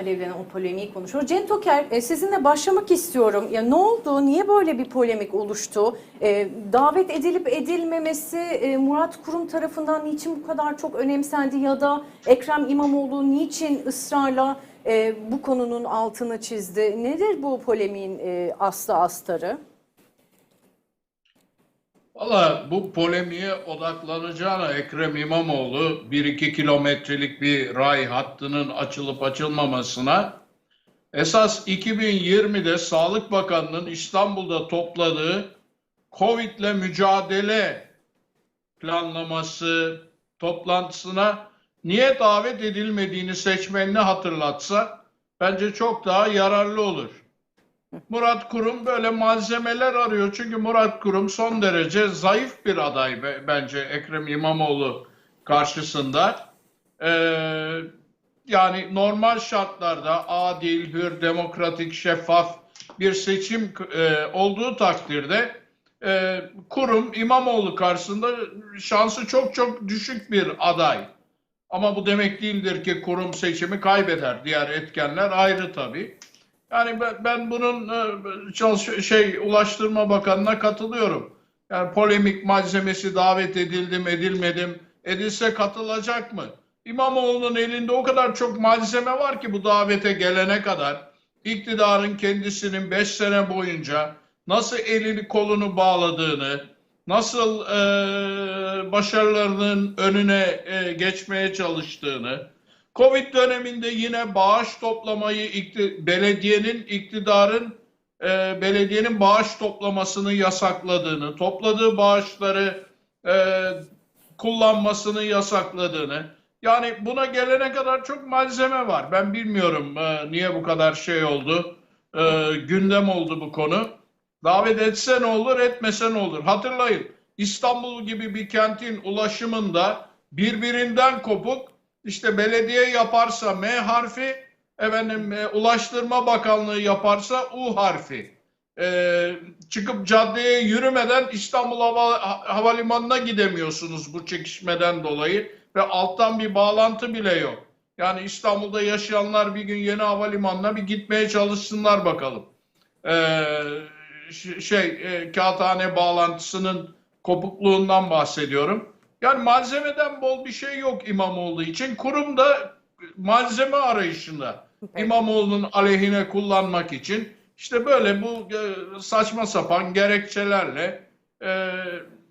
alevlenen o polemiği konuşuyoruz. Cem Toker e, sizinle başlamak istiyorum. Ya ne oldu? Niye böyle bir polemik oluştu? E, davet edilip edilmemesi e, Murat Kurum tarafından niçin bu kadar çok önemsendi ya da Ekrem İmamoğlu niçin ısrarla e, bu konunun altını çizdi? Nedir bu polemiğin e, aslı astarı? Valla bu polemiğe odaklanacağına Ekrem İmamoğlu 1-2 kilometrelik bir ray hattının açılıp açılmamasına esas 2020'de Sağlık Bakanı'nın İstanbul'da topladığı Covid'le mücadele planlaması toplantısına niye davet edilmediğini seçmenine hatırlatsa bence çok daha yararlı olur. Murat Kurum böyle malzemeler arıyor. Çünkü Murat Kurum son derece zayıf bir aday be- bence Ekrem İmamoğlu karşısında. Ee, yani normal şartlarda adil, hür, demokratik, şeffaf bir seçim e, olduğu takdirde e, Kurum İmamoğlu karşısında şansı çok çok düşük bir aday. Ama bu demek değildir ki kurum seçimi kaybeder. Diğer etkenler ayrı tabii. Yani ben, ben bunun e, çalış şey Ulaştırma Bakanı'na katılıyorum. Yani polemik malzemesi davet edildim edilmedim edilse katılacak mı? İmamoğlu'nun elinde o kadar çok malzeme var ki bu davete gelene kadar iktidarın kendisinin 5 sene boyunca nasıl elini kolunu bağladığını, nasıl e, başarılarının önüne e, geçmeye çalıştığını, Covid döneminde yine bağış toplamayı ikti- belediyenin iktidarın e, belediyenin bağış toplamasını yasakladığını, topladığı bağışları e, kullanmasını yasakladığını. Yani buna gelene kadar çok malzeme var. Ben bilmiyorum e, niye bu kadar şey oldu. E, gündem oldu bu konu. Davet etse ne olur, etmese ne olur. Hatırlayın İstanbul gibi bir kentin ulaşımında birbirinden kopuk işte belediye yaparsa M harfi, efendim e, Ulaştırma Bakanlığı yaparsa U harfi. E, çıkıp caddeye yürümeden İstanbul Hava, Ha- Havalimanı'na gidemiyorsunuz bu çekişmeden dolayı ve alttan bir bağlantı bile yok. Yani İstanbul'da yaşayanlar bir gün yeni havalimanına bir gitmeye çalışsınlar bakalım. E, ş- şey e, kağıthane bağlantısının kopukluğundan bahsediyorum. Yani malzemeden bol bir şey yok İmamoğlu için. Kurum da malzeme arayışında. Peki. İmamoğlu'nun aleyhine kullanmak için işte böyle bu e, saçma sapan gerekçelerle e,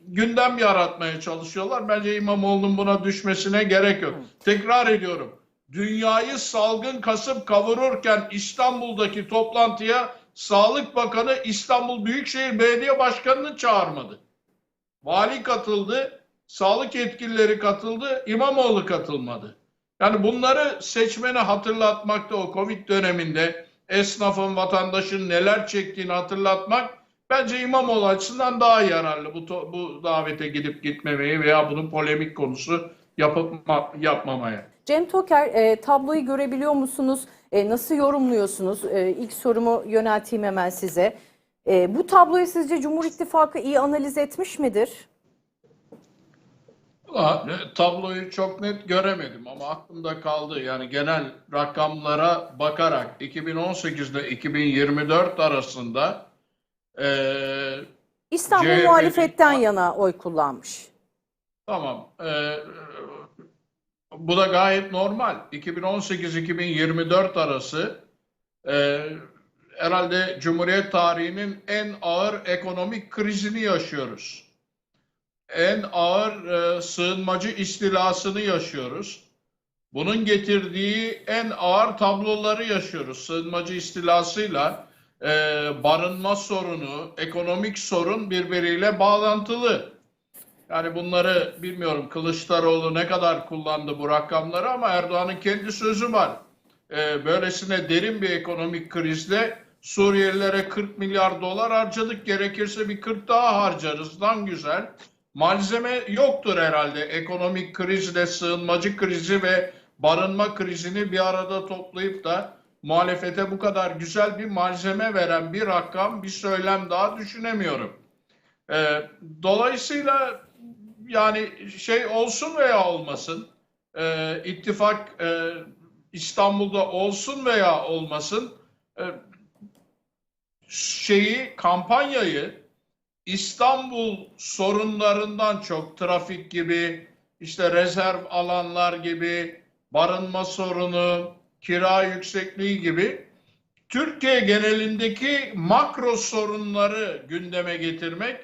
gündem yaratmaya çalışıyorlar. Bence İmamoğlu'nun buna düşmesine gerek yok. Tekrar ediyorum. Dünyayı salgın kasıp kavururken İstanbul'daki toplantıya Sağlık Bakanı İstanbul Büyükşehir Belediye Başkanı'nı çağırmadı. Vali katıldı, sağlık yetkilileri katıldı, İmamoğlu katılmadı. Yani bunları seçmene hatırlatmakta o Covid döneminde esnafın, vatandaşın neler çektiğini hatırlatmak bence İmamoğlu açısından daha yararlı. Bu, bu davete gidip gitmemeyi veya bunun polemik konusu yapıp yapmamaya. Cem Toker e, tabloyu görebiliyor musunuz? E, nasıl yorumluyorsunuz? E, ilk sorumu yönelteyim hemen size. E, bu tabloyu sizce Cumhur İttifakı iyi analiz etmiş midir? E, Tabloyu çok net göremedim ama aklımda kaldı. Yani genel rakamlara bakarak 2018'de 2024 arasında eee, İstanbul CHP'nin muhalefetten yana oy kullanmış. tamam eee, bu da gayet normal. 2018-2024 arası eee, herhalde Cumhuriyet tarihinin en ağır ekonomik krizini yaşıyoruz. En ağır e, sığınmacı istilasını yaşıyoruz. Bunun getirdiği en ağır tabloları yaşıyoruz. Sığınmacı istilasıyla e, barınma sorunu, ekonomik sorun birbiriyle bağlantılı. Yani bunları bilmiyorum Kılıçdaroğlu ne kadar kullandı bu rakamları ama Erdoğan'ın kendi sözü var. E, böylesine derin bir ekonomik krizde Suriyelilere 40 milyar dolar harcadık. Gerekirse bir 40 daha harcarız. Lan güzel. Malzeme yoktur herhalde. Ekonomik krizle sığınmacı krizi ve barınma krizini bir arada toplayıp da muhalefete bu kadar güzel bir malzeme veren bir rakam, bir söylem daha düşünemiyorum. Ee, dolayısıyla yani şey olsun veya olmasın, e, ittifak e, İstanbul'da olsun veya olmasın e, şeyi kampanyayı İstanbul sorunlarından çok trafik gibi işte rezerv alanlar gibi barınma sorunu, kira yüksekliği gibi Türkiye genelindeki makro sorunları gündeme getirmek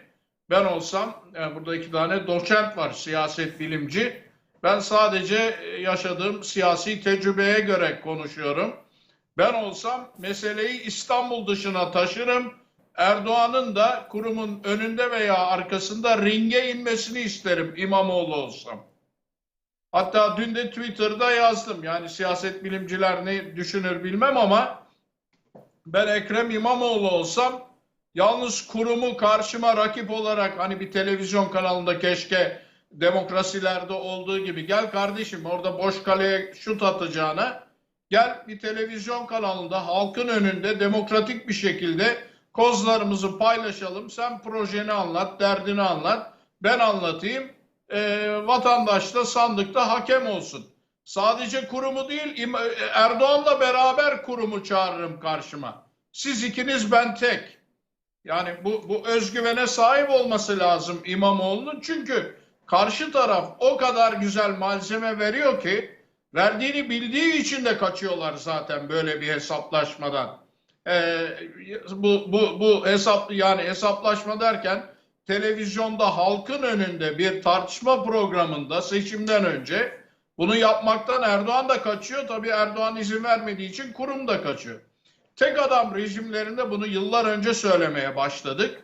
ben olsam yani burada iki tane doçent var siyaset bilimci. Ben sadece yaşadığım siyasi tecrübeye göre konuşuyorum. Ben olsam meseleyi İstanbul dışına taşırım. Erdoğan'ın da kurumun önünde veya arkasında ringe inmesini isterim İmamoğlu olsam. Hatta dün de Twitter'da yazdım. Yani siyaset bilimciler ne düşünür bilmem ama ben Ekrem İmamoğlu olsam yalnız kurumu karşıma rakip olarak hani bir televizyon kanalında keşke demokrasilerde olduğu gibi gel kardeşim orada boş kaleye şut atacağına gel bir televizyon kanalında halkın önünde demokratik bir şekilde kozlarımızı paylaşalım. Sen projeni anlat, derdini anlat. Ben anlatayım. Ee, vatandaş da sandıkta hakem olsun. Sadece kurumu değil İm- Erdoğan'la beraber kurumu çağırırım karşıma. Siz ikiniz ben tek. Yani bu, bu özgüvene sahip olması lazım İmamoğlu'nun. Çünkü karşı taraf o kadar güzel malzeme veriyor ki verdiğini bildiği için de kaçıyorlar zaten böyle bir hesaplaşmadan. Ee, bu, bu, bu hesap yani hesaplaşma derken televizyonda halkın önünde bir tartışma programında seçimden önce bunu yapmaktan Erdoğan da kaçıyor. Tabii Erdoğan izin vermediği için kurum da kaçıyor. Tek adam rejimlerinde bunu yıllar önce söylemeye başladık.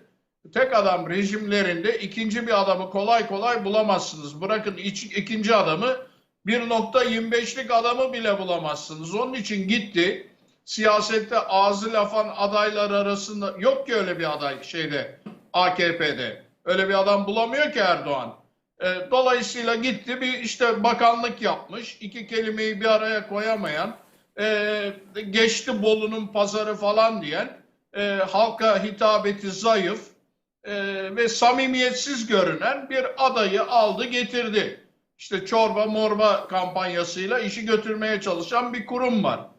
Tek adam rejimlerinde ikinci bir adamı kolay kolay bulamazsınız. Bırakın iç, ikinci adamı 1.25'lik adamı bile bulamazsınız. Onun için gitti siyasette ağzı lafan adaylar arasında yok ki öyle bir aday şeyde AKP'de. Öyle bir adam bulamıyor ki Erdoğan. E, dolayısıyla gitti bir işte bakanlık yapmış. iki kelimeyi bir araya koyamayan e, geçti Bolu'nun pazarı falan diyen e, halka hitabeti zayıf ve samimiyetsiz görünen bir adayı aldı getirdi. İşte çorba morba kampanyasıyla işi götürmeye çalışan bir kurum var.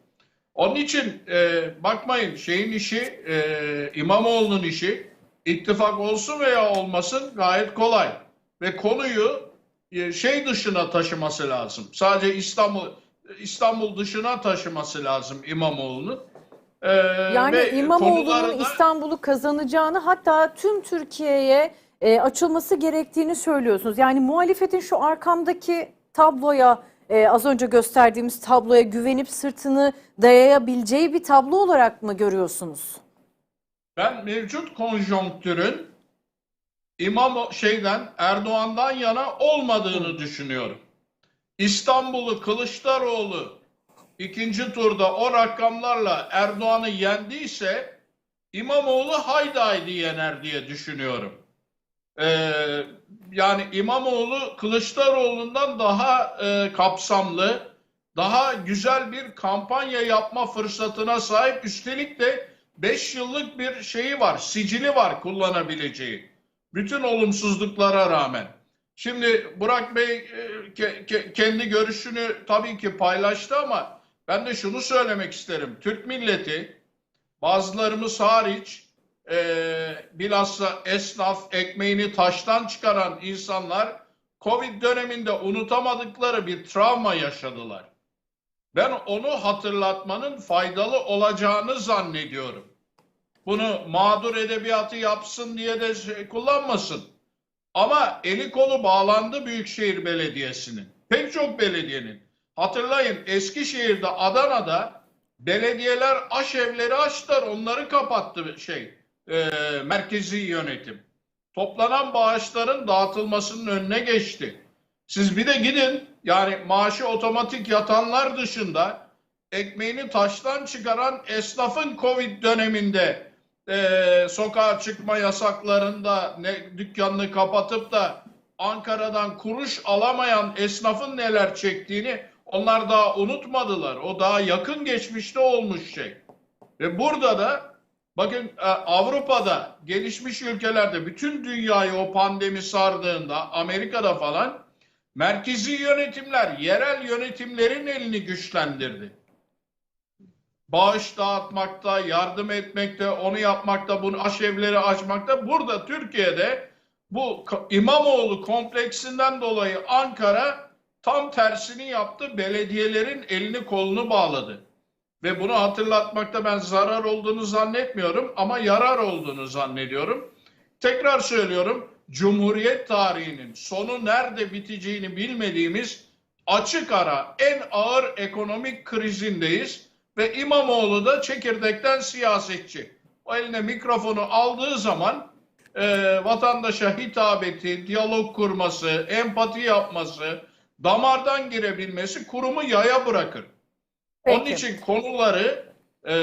Onun için e, bakmayın şeyin işi e, İmamoğlu'nun işi ittifak olsun veya olmasın gayet kolay. Ve konuyu e, şey dışına taşıması lazım. Sadece İstanbul İstanbul dışına taşıması lazım İmamoğlu'nun. E, Yani İmamoğlu'nun konuları da- İstanbul'u kazanacağını hatta tüm Türkiye'ye e, açılması gerektiğini söylüyorsunuz. Yani muhalefetin şu arkamdaki tabloya e, az önce gösterdiğimiz tabloya güvenip sırtını dayayabileceği bir tablo olarak mı görüyorsunuz? Ben mevcut konjonktürün İmam şeyden Erdoğan'dan yana olmadığını düşünüyorum. İstanbul'u Kılıçdaroğlu ikinci turda o rakamlarla Erdoğan'ı yendiyse İmamoğlu haydi haydi yener diye düşünüyorum. Ee, yani İmamoğlu Kılıçdaroğlu'ndan daha e, kapsamlı, daha güzel bir kampanya yapma fırsatına sahip. Üstelik de 5 yıllık bir şeyi var, sicili var kullanabileceği. Bütün olumsuzluklara rağmen. Şimdi Burak Bey e, ke- ke- kendi görüşünü tabii ki paylaştı ama ben de şunu söylemek isterim. Türk milleti bazılarımız hariç e, bilhassa esnaf ekmeğini taştan çıkaran insanlar Covid döneminde unutamadıkları bir travma yaşadılar. Ben onu hatırlatmanın faydalı olacağını zannediyorum. Bunu mağdur edebiyatı yapsın diye de şey kullanmasın. Ama eli kolu bağlandı Büyükşehir Belediyesi'nin. Pek çok belediyenin. Hatırlayın Eskişehir'de, Adana'da belediyeler aşevleri açtılar. Onları kapattı şey e, merkezi yönetim. Toplanan bağışların dağıtılmasının önüne geçti. Siz bir de gidin yani maaşı otomatik yatanlar dışında ekmeğini taştan çıkaran esnafın Covid döneminde e, sokağa çıkma yasaklarında ne dükkanını kapatıp da Ankara'dan kuruş alamayan esnafın neler çektiğini onlar daha unutmadılar. O daha yakın geçmişte olmuş şey. Ve burada da bakın e, Avrupa'da gelişmiş ülkelerde bütün dünyayı o pandemi sardığında Amerika'da falan Merkezi yönetimler yerel yönetimlerin elini güçlendirdi. Bağış dağıtmakta, yardım etmekte, onu yapmakta, bunu aşevleri açmakta. Burada Türkiye'de bu İmamoğlu kompleksinden dolayı Ankara tam tersini yaptı. Belediyelerin elini kolunu bağladı. Ve bunu hatırlatmakta ben zarar olduğunu zannetmiyorum ama yarar olduğunu zannediyorum. Tekrar söylüyorum. Cumhuriyet tarihinin sonu nerede biteceğini bilmediğimiz açık ara en ağır ekonomik krizindeyiz ve İmamoğlu da çekirdekten siyasetçi. O eline mikrofonu aldığı zaman e, vatandaşa hitabeti, diyalog kurması, empati yapması, damardan girebilmesi kurumu yaya bırakır. Onun Peki. için konuları e,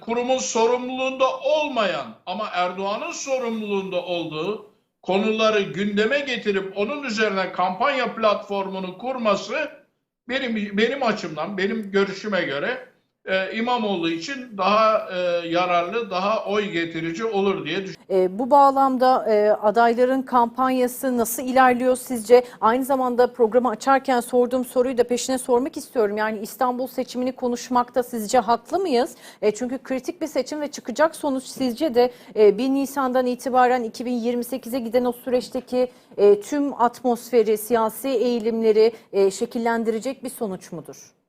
kurumun sorumluluğunda olmayan ama Erdoğan'ın sorumluluğunda olduğu konuları gündeme getirip onun üzerine kampanya platformunu kurması benim benim açımdan, benim görüşüme göre e, İmamoğlu için daha e, yararlı, daha oy getirici olur diye düşünüyorum. E, bu bağlamda e, adayların kampanyası nasıl ilerliyor sizce? Aynı zamanda programı açarken sorduğum soruyu da peşine sormak istiyorum. Yani İstanbul seçimini konuşmakta sizce haklı mıyız? E, çünkü kritik bir seçim ve çıkacak sonuç sizce de e, 1 Nisan'dan itibaren 2028'e giden o süreçteki e, tüm atmosferi, siyasi eğilimleri e, şekillendirecek bir sonuç mudur?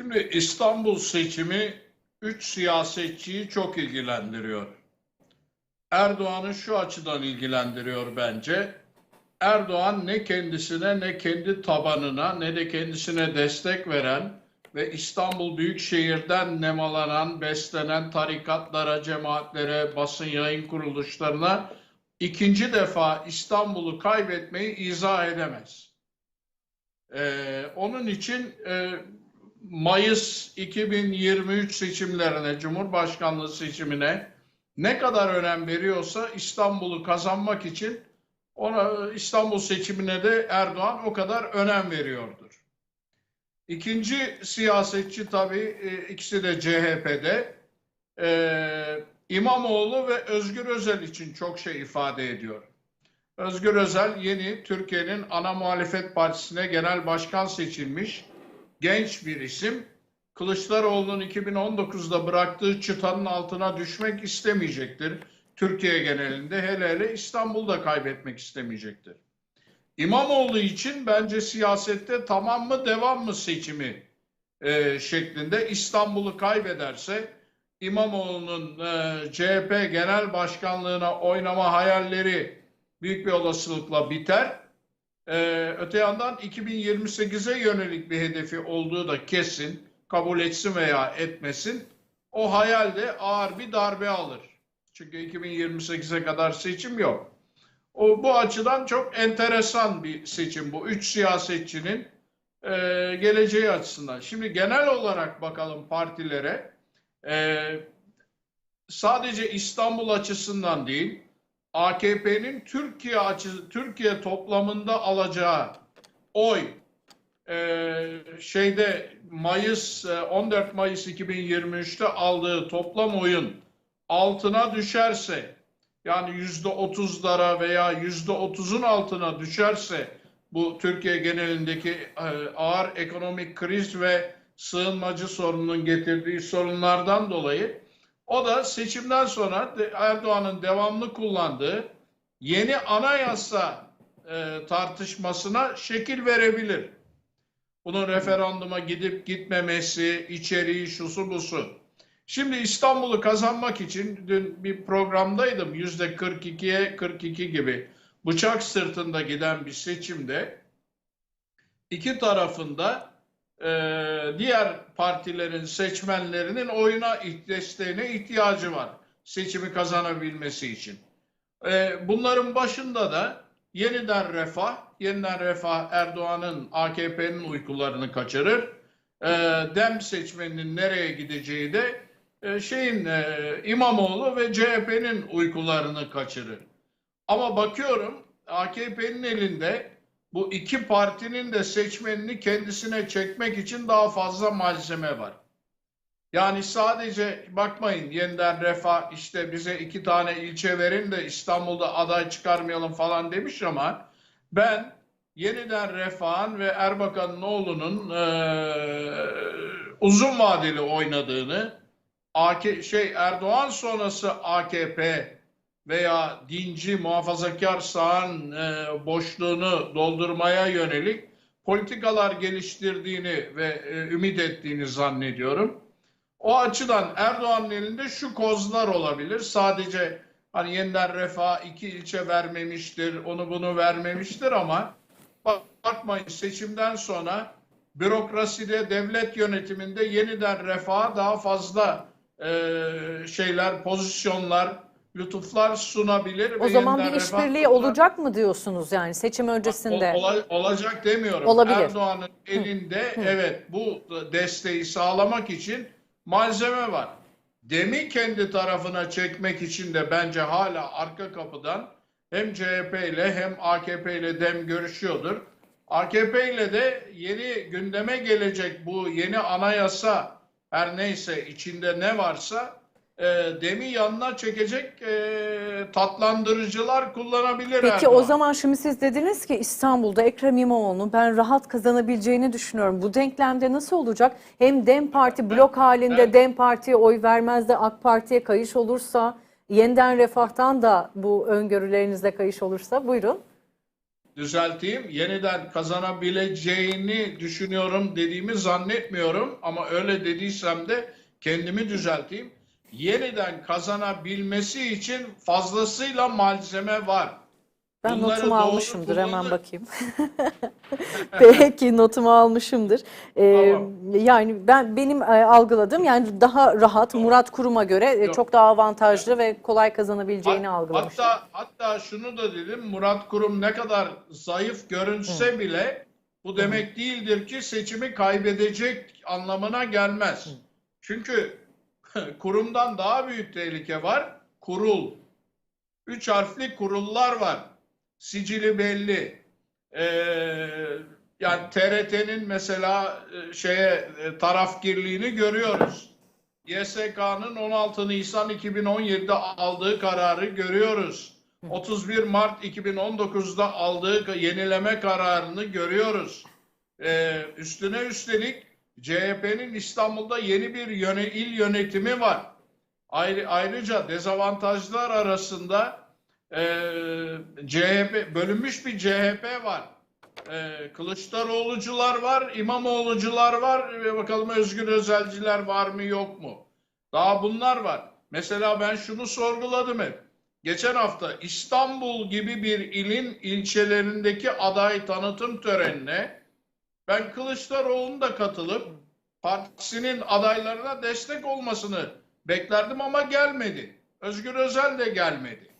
Şimdi İstanbul seçimi üç siyasetçiyi çok ilgilendiriyor. Erdoğan'ı şu açıdan ilgilendiriyor bence. Erdoğan ne kendisine ne kendi tabanına ne de kendisine destek veren ve İstanbul Büyükşehir'den nemalanan, beslenen tarikatlara, cemaatlere, basın yayın kuruluşlarına ikinci defa İstanbul'u kaybetmeyi izah edemez. Ee, onun için e, Mayıs 2023 seçimlerine, Cumhurbaşkanlığı seçimine ne kadar önem veriyorsa İstanbul'u kazanmak için ona İstanbul seçimine de Erdoğan o kadar önem veriyordur. İkinci siyasetçi tabii e, ikisi de CHP'de e, İmamoğlu ve Özgür Özel için çok şey ifade ediyor. Özgür Özel yeni Türkiye'nin ana muhalefet partisine genel başkan seçilmiş genç bir isim. Kılıçdaroğlu'nun 2019'da bıraktığı çıtanın altına düşmek istemeyecektir. Türkiye genelinde hele hele İstanbul'da kaybetmek istemeyecektir. İmamoğlu için bence siyasette tamam mı devam mı seçimi e, şeklinde İstanbul'u kaybederse İmamoğlu'nun e, CHP genel başkanlığına oynama hayalleri büyük bir olasılıkla biter. Ee, öte yandan 2028'e yönelik bir hedefi olduğu da kesin, kabul etsin veya etmesin. O hayalde ağır bir darbe alır. Çünkü 2028'e kadar seçim yok. O bu açıdan çok enteresan bir seçim bu. Üç siyasetçinin e, geleceği açısından. Şimdi genel olarak bakalım partilere. E, sadece İstanbul açısından değil, AKP'nin Türkiye açı Türkiye toplamında alacağı oy e, şeyde Mayıs e, 14 Mayıs 2023'te aldığı toplam oyun altına düşerse yani yüzde otuzlara veya yüzde otuzun altına düşerse bu Türkiye genelindeki e, ağır ekonomik kriz ve sığınmacı sorununun getirdiği sorunlardan dolayı o da seçimden sonra Erdoğan'ın devamlı kullandığı yeni anayasa e, tartışmasına şekil verebilir. Bunun referanduma gidip gitmemesi, içeriği, şusu busu. Şimdi İstanbul'u kazanmak için dün bir programdaydım. Yüzde 42'ye 42 gibi bıçak sırtında giden bir seçimde iki tarafında e, diğer partilerin seçmenlerinin oyuna desteğine ihtiyacı var seçimi kazanabilmesi için. E, bunların başında da yeniden refah, yeniden refah Erdoğan'ın AKP'nin uykularını kaçırır. E, Dem seçmeninin nereye gideceği de e, şeyin e, İmamoğlu ve CHP'nin uykularını kaçırır. Ama bakıyorum AKP'nin elinde bu iki partinin de seçmenini kendisine çekmek için daha fazla malzeme var. Yani sadece bakmayın yeniden refah işte bize iki tane ilçe verin de İstanbul'da aday çıkarmayalım falan demiş ama Ben yeniden Refah'ın ve Erbakan'ın oğlunun eee, uzun vadeli oynadığını, AK, şey Erdoğan sonrası AKP veya dinci muhafazakar sağın eee, boşluğunu doldurmaya yönelik politikalar geliştirdiğini ve e, ümit ettiğini zannediyorum. O açıdan Erdoğan'ın elinde şu kozlar olabilir. Sadece hani yeniden refah iki ilçe vermemiştir, onu bunu vermemiştir ama bak- bakmayın seçimden sonra bürokraside, devlet yönetiminde yeniden refaha daha fazla e, şeyler, pozisyonlar, lütuflar sunabilir. O ve zaman bir işbirliği olacak mı diyorsunuz yani seçim öncesinde? Ol- ola- olacak demiyorum. Olabilir. Erdoğan'ın elinde evet bu desteği sağlamak için malzeme var. Demi kendi tarafına çekmek için de bence hala arka kapıdan hem CHP ile hem AKP ile dem görüşüyordur. AKP ile de yeni gündeme gelecek bu yeni anayasa her neyse içinde ne varsa e, demi yanına çekecek e, tatlandırıcılar kullanabilir Peki Erdoğan. o zaman şimdi siz dediniz ki İstanbul'da Ekrem İmamoğlu'nun ben rahat kazanabileceğini düşünüyorum. Bu denklemde nasıl olacak? Hem DEM Parti blok halinde evet. DEM Parti'ye oy vermez de AK Parti'ye kayış olursa yeniden refahtan da bu öngörülerinizle kayış olursa buyurun. düzelteyim. Yeniden kazanabileceğini düşünüyorum dediğimi zannetmiyorum ama öyle dediysem de kendimi düzelteyim. Yeniden kazanabilmesi için fazlasıyla malzeme var. Ben Bunları notumu doğru almışımdır hemen kullanır- bakayım. Peki notumu almışımdır. Ee, Tamam. Yani ben benim e, algıladığım yani daha rahat Murat Kurum'a göre e, Yok. çok daha avantajlı ve kolay kazanabileceğini Hat- algılamıştım. Hatta hatta şunu da dedim. Murat Kurum ne kadar zayıf görünse bile bu demek değildir ki seçimi kaybedecek anlamına gelmez. Çünkü kurumdan daha büyük tehlike var. Kurul. Üç harfli kurullar var. Sicili belli. Ee, yani TRT'nin mesela e, şeye e, tarafgirliğini görüyoruz. YSK'nın 16 Nisan 2017'de aldığı kararı görüyoruz. 31 Mart 2019'da aldığı yenileme kararını görüyoruz. Ee, üstüne üstelik CHP'nin İstanbul'da yeni bir yöne, il yönetimi var. Ayrı, ayrıca dezavantajlar arasında e, CHP bölünmüş bir CHP var. E, Kılıçdaroğlucular var, İmamoğlucular var ve bakalım Özgür Özelciler var mı yok mu? Daha bunlar var. Mesela ben şunu sorguladım hep. Geçen hafta İstanbul gibi bir ilin ilçelerindeki aday tanıtım törenine ben Kılıçdaroğlu'nun da katılıp partisinin adaylarına destek olmasını beklerdim ama gelmedi. Özgür Özel de gelmedi.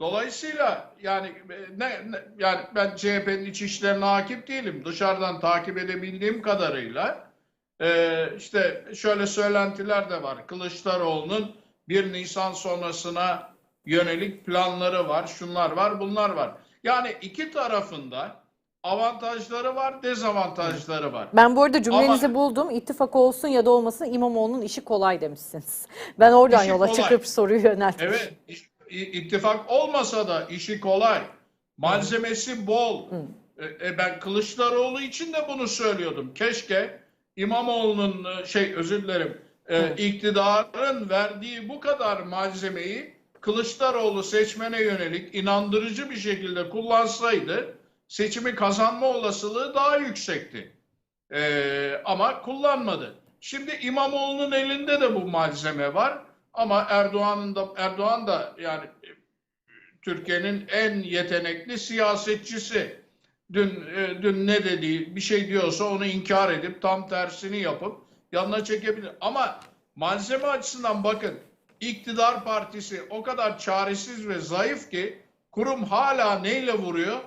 Dolayısıyla yani e, ne, ne- yani ben CHP'nin iç işlerine hakim değilim. Dışarıdan takip edebildiğim kadarıyla e, işte şöyle söylentiler de var. Kılıçdaroğlu'nun 1 Nisan sonrasına yönelik planları var. Şunlar var, bunlar var. Yani iki tarafında avantajları var, dezavantajları var. Ben bu arada cümlenizi Ama- buldum. İttifak olsun ya da olmasın İmamoğlu'nun işi kolay demişsiniz. Ben oradan yola kolay. çıkıp soruyu yöneltmişim. Evet, iş- ittifak olmasa da işi kolay. Malzemesi bol. E, e, ben Kılıçdaroğlu için de bunu söylüyordum. Keşke İmamoğlu'nun e, şey özür dilerim e, iktidarın verdiği bu kadar malzemeyi Kılıçdaroğlu seçmene yönelik inandırıcı bir şekilde kullansaydı seçimi kazanma olasılığı daha yüksekti. E, ama kullanmadı. Şimdi İmamoğlu'nun elinde de bu malzeme var. Ama Erdoğan'ın da Erdoğan da yani Türkiye'nin en yetenekli siyasetçisi. Dün e, dün ne dediği bir şey diyorsa onu inkar edip tam tersini yapıp yanına çekebilir. Ama malzeme açısından bakın iktidar partisi o kadar çaresiz ve zayıf ki kurum hala neyle vuruyor?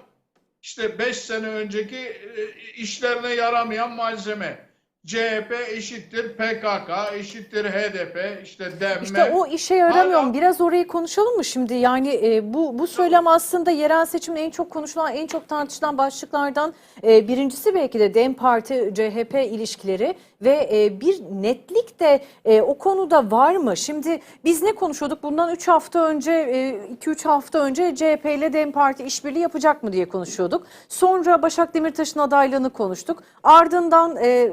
İşte 5 sene önceki e, işlerine yaramayan malzeme. CHP eşittir PKK, eşittir HDP, işte DEM, İşte o işe yaramıyor. Hala- Biraz orayı konuşalım mı şimdi? Yani e, bu bu söylem aslında yerel seçimin en çok konuşulan, en çok tartışılan başlıklardan e, birincisi belki de DEM Parti CHP ilişkileri ve e, bir netlik de e, o konuda var mı? Şimdi biz ne konuşuyorduk? Bundan 3 hafta önce, 2-3 hafta önce CHP ile DEM Parti işbirliği yapacak mı diye konuşuyorduk. Sonra Başak Demirtaş'ın adaylığını konuştuk. Ardından e,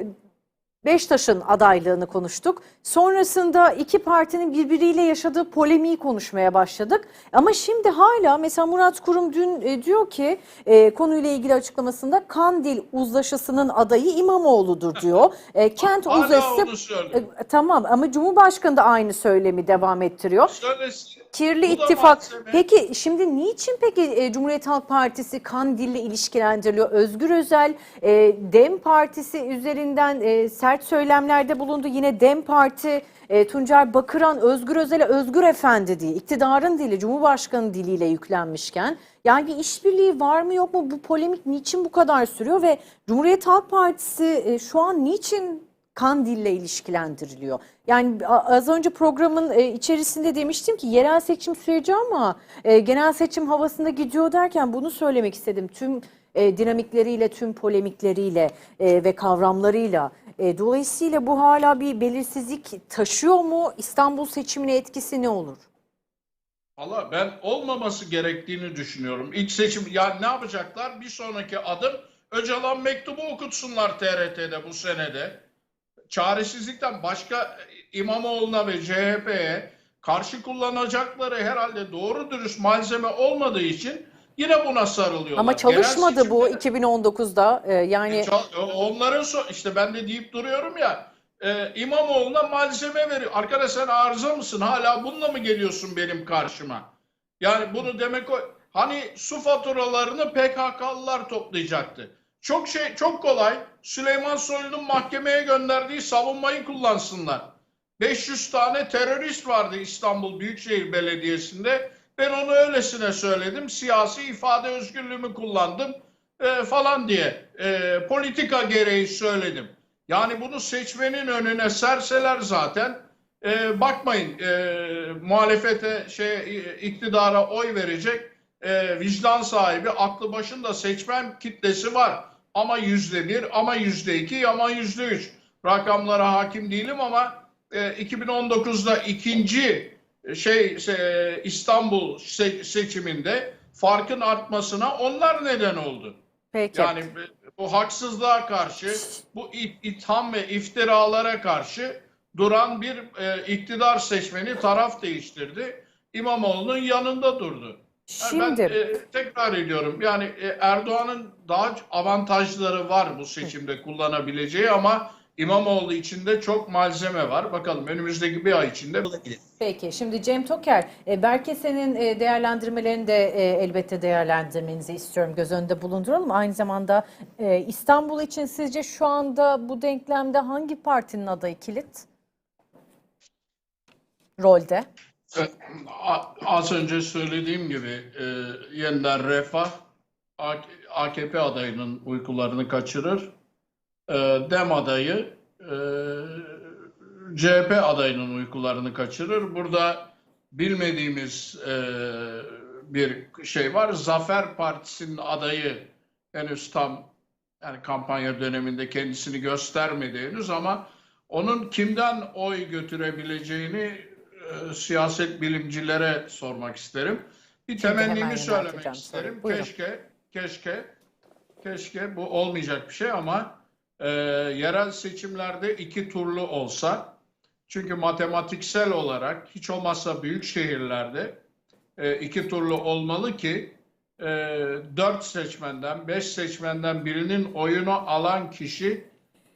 Beştaş'ın adaylığını konuştuk. Sonrasında iki partinin birbiriyle yaşadığı polemiği konuşmaya başladık. Ama şimdi hala mesela Murat Kurum dün e, diyor ki e, konuyla ilgili açıklamasında Kandil uzlaşısının adayı İmamoğlu'dur diyor. E, kent Hala uzlaşısı söylüyor. E, tamam ama Cumhurbaşkanı da aynı söylemi devam ettiriyor. Söylesin. Kirli Bu ittifak. Peki şimdi niçin peki e, Cumhuriyet Halk Partisi Kandil'le ilişkilendiriliyor? Özgür Özel e, Dem Partisi üzerinden e, sert söylemlerde bulundu. Yine Dem Parti e, Tuncer Bakıran Özgür Özel'e Özgür Efendi diye iktidarın dili Cumhurbaşkanı diliyle yüklenmişken yani bir işbirliği var mı yok mu bu polemik niçin bu kadar sürüyor ve Cumhuriyet Halk Partisi e, şu an niçin Kandil'le ilişkilendiriliyor. Yani az önce programın e, içerisinde demiştim ki yerel seçim süreci ama e, genel seçim havasında gidiyor derken bunu söylemek istedim. Tüm e, dinamikleriyle, tüm polemikleriyle ve kavramlarıyla. Dolayısıyla bu hala bir belirsizlik taşıyor mu? İstanbul seçimine etkisi ne olur? Valla ben olmaması gerektiğini düşünüyorum. İlk seçim yani ne yapacaklar? Bir sonraki adım Öcalan mektubu okutsunlar TRT'de bu senede. Çaresizlikten başka İmamoğlu'na ve CHP'ye karşı kullanacakları herhalde doğru dürüst malzeme olmadığı için yine buna sarılıyorlar. Ama çalışmadı Genel bu seçimde- 2019'da. E, yani E, çal- e, onların so- işte ben de deyip duruyorum ya e, İmamoğlu'na malzeme veriyor. Arkadaş sen arıza mısın? Hala bununla mı geliyorsun benim karşıma? Yani bunu demek o hani su faturalarını PKK'lılar toplayacaktı. Çok şey çok kolay. Süleyman Soylu'nun mahkemeye gönderdiği savunmayı kullansınlar. 500 tane terörist vardı İstanbul Büyükşehir Belediyesi'nde. Ben onu öylesine söyledim. Siyasi ifade özgürlüğümü kullandım e, falan diye e, politika gereği söyledim. Yani bunu seçmenin önüne serseler zaten e, bakmayın e, muhalefete şey e, iktidara oy verecek e, vicdan sahibi aklı başında seçmen kitlesi var. Ama yüzde bir, ama yüzde iki, ama yüzde üç. Rakamlara hakim değilim ama e, 2019'da ikinci şey se- İstanbul se- seçiminde farkın artmasına onlar neden oldu. peki. Yani bu haksızlığa karşı, bu it- itham ve iftiralara karşı duran bir e, iktidar seçmeni taraf değiştirdi. İmamoğlu'nun yanında durdu. Şimdi Ben e, tekrar ediyorum. Yani e, Erdoğan'ın daha avantajları var bu seçimde kullanabileceği ama İmamoğlu içinde çok malzeme var. Bakalım önümüzdeki bir ay içinde olabilir. Peki şimdi Cem Toker, e, belki senin e, değerlendirmelerini de e, elbette değerlendirmenizi istiyorum. Göz önünde bulunduralım. Aynı zamanda İstanbul için sizce şu anda bu denklemde hangi partinin adayı kilit? Rolde. A- Az önce söylediğim gibi e, yeniden refah AKP adayının uykularını kaçırır. E, DEM adayı e, CHP adayının uykularını kaçırır. Burada bilmediğimiz e, bir şey var. Zafer Partisi'nin adayı henüz tam yani kampanya döneminde kendisini göstermedi henüz ama onun kimden oy götürebileceğini e, siyaset bilimcilere sormak isterim. Bir Şimdi temennimi söylemek isterim. Buyurun. Keşke, keşke, keşke bu olmayacak bir şey ama e, yerel seçimlerde iki turlu olsa. Çünkü matematiksel olarak hiç olmazsa büyük şehirlerde e, iki turlu olmalı ki e, dört seçmenden, beş seçmenden birinin oyunu alan kişi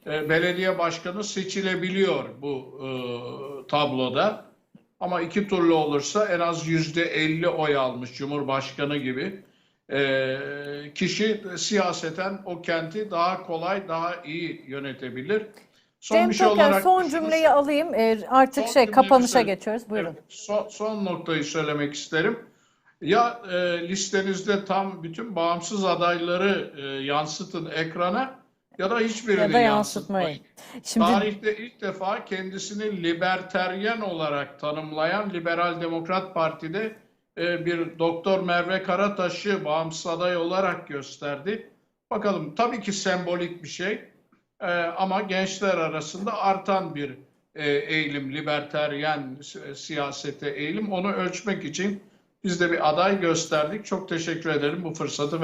e, belediye başkanı seçilebiliyor bu e, tabloda. Ama iki turlu olursa en az yüzde elli oy almış Cumhurbaşkanı gibi e, kişi siyaseten o kenti daha kolay, daha iyi yönetebilir. Son Cem bir şey Toker olarak son cümleyi alayım. E, artık Son şey kapanışa geçiyoruz. Buyurun. Evet, son, son noktayı söylemek isterim. Ya e, listenizde tam bütün bağımsız adayları e, yansıtın ekrana ya da hiçbirini Ya da yansıtmayın. yansıtmayın. Şimdi Tarihte ilk defa kendisini liberteryen olarak tanımlayan Liberal Demokrat Parti'de e, bir Doktor Merve Karataş'ı bağımsız aday olarak gösterdi. Bakalım tabii ki sembolik bir şey E, ama gençler arasında artan bir e, eğilim, liberteryen si- siyasete eğilim. Onu ölçmek için biz de bir aday gösterdik. Çok teşekkür ederim bu fırsatı